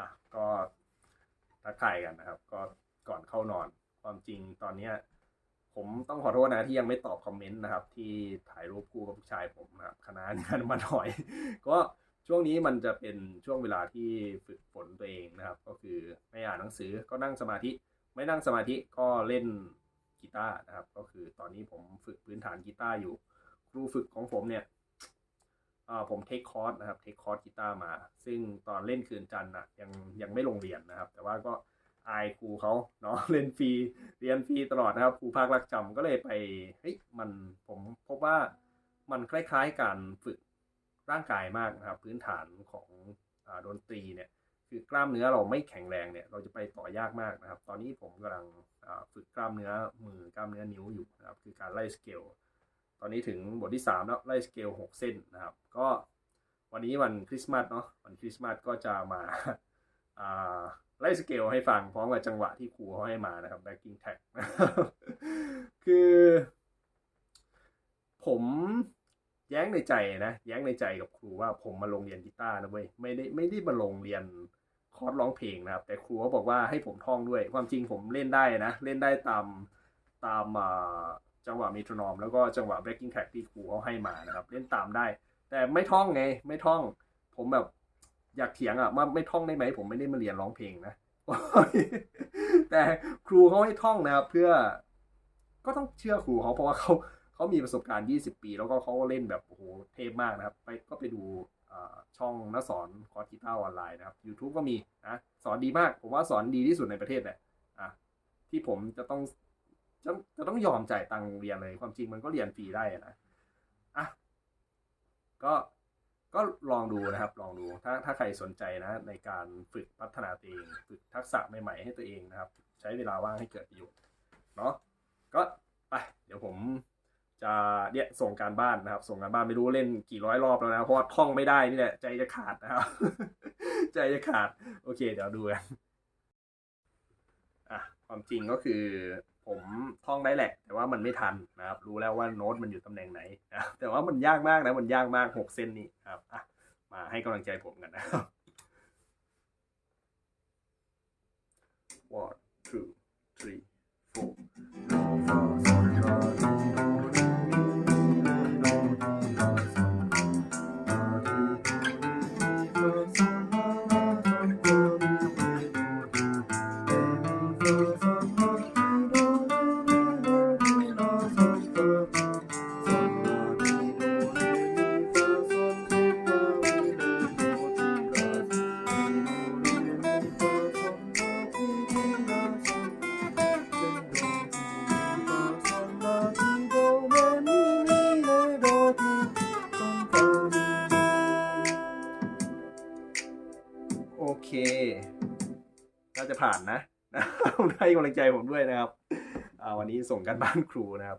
อะก็ทักทายกันนะครับ ก็ก่อนเข้านอน ความจริงตอนเนี้ย ผมต้องขอโทษนะที่ยังไม่ตอบคอมเมนต์นะครับ ที่ถ่ายรูปคู่กับลูกชายผมนะครับคณะงานมาหน่อย ก็ช่วงนี้มันจะเป็นช่วงเวลาที่ฝึกฝนตัวเองนะครับ ก็คือไม่อ่านหนังสือก็นั่งสมาธิ ไม่นั่งสมาธิก็เล่นกีตาร์นะครับ ก็คือตอนนี้ผมฝึกพื้นฐานกีตาร์อยู่ ครูฝึกของผมเนี่ย ผมเทคคอร์สนะครับเทคคอร์สกีตาร์มา ซึ่งตอนเล่นคืนจันทร์นะยังยังไม่ลงเรียนนะครับ แต่ว่าก็อายครูเขาเนาะเล่นฟรีเรียนฟรีตลอดนะครับครูภาครักจำก็เลยไปเฮ้ยมันผมพบว่ามันคล้ายๆการฝึกร่างกายมากนะครับ พื้นฐานของอาดนตรีเนี่ยคือกล้ามเนื้อเราไม่แข็งแรงเนี่ย เราจะไปต่อยากมากนะครับ ตอนนี้ผมกำลังฝึกกล้ามเนื้อมือกล้ามเนื้อนิ้วอยู่นะครับ คือการไล่สเกล ตอนนี้ถึงบทที่ 3 แล้ว ไล่สเกล 6 เส้นนะครับ ก็วันนี้วันคริสต์มาสเนาะวันคริสต์มาสก็จะมาไล่สเกลให้ฟังพร้อมกับจังหวะที่ครูเขาให้มานะครับ backing tag คือ ผมแย้งในใจนะแย้งในใจกับครูว่าผมมาลงเรียนกีตาร์นะเว้ยไม่ได้ไม่ได้มาลงเรียนคอร์สร้องเพลงนะครับ แต่ครูเขาบอกว่าให้ผมท่องด้วย ความจริงผมเล่นได้นะ เล่นได้ตามตามอ่า จังหวะมีโทรนอม แล้วก็จังหวะ backing track ที่ครูเขาให้มานะครับ เล่นตามได้ แต่ไม่ท่องไง ไม่ท่อง ผมแบบอยากเถียงอะว่าไม่ท่องได้ไหมผมไม่ได้มาเรียนร้องเพลงนะแต่ครูเขาให้ท่องนะครับ เพื่อก็ต้องเชื่อครูเขาเพราะว่าเขาเขามีประสบการณ์ 20 ปี แล้วก็เขาเล่นแบบโอ้โหเทพมากนะครับ ไปก็ไปดูช่องนักสอนคอร์สกีตาร์ออนไลน์นะครับ YouTube ก็มีนะสอนดีมาก ผมว่าสอนดีที่สุดในประเทศแหละที่ผมจะต้อง จะจะต้องยอมจ่ายตังค์เรียนเลยความจริงมันก็เรียนฟรีได้นะอะก็ก็ลองดูนะครับ ลองดูถ้าถ้าใครสนใจนะ ในการฝึกพัฒนาตัวเอง ฝึกทักษะใหม่ๆให้ตัวเองนะครับ ใช้เวลาว่างให้เกิดประโยชน์เนาะก็ไปเดี๋ยวผมจะเนี่ยส่งการบ้านนะครับ ส่งการบ้านไม่รู้เล่นกี่ร้อยรอบแล้วนะเพราะว่าท่องไม่ได้นี่แหละใจจะขาดนะครับ ใจจะขาด โอเค เดี๋ยวดูกันอะความจริงก็คือผมท่องได้แหละ แต่ว่ามันไม่ทันนะครับ รู้แล้วว่าโน้ตมันอยู่ตำแหน่งไหนนะแต่ว่ามันยากมากนะมันยากมากหกเส้นนี้ครับอะมาให้กำลังใจผมกันนะครับ โอเคน่าจะผ่านนะให้กำลังใจผมด้วยนะครับวันนี้ส่งกันบ้านครูนะครับ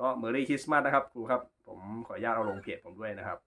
ก็เมอรี่คริสต์มาสนะครับ ครูครับ ผมขออนุญาตเอาลงเพจผมด้วยนะครับ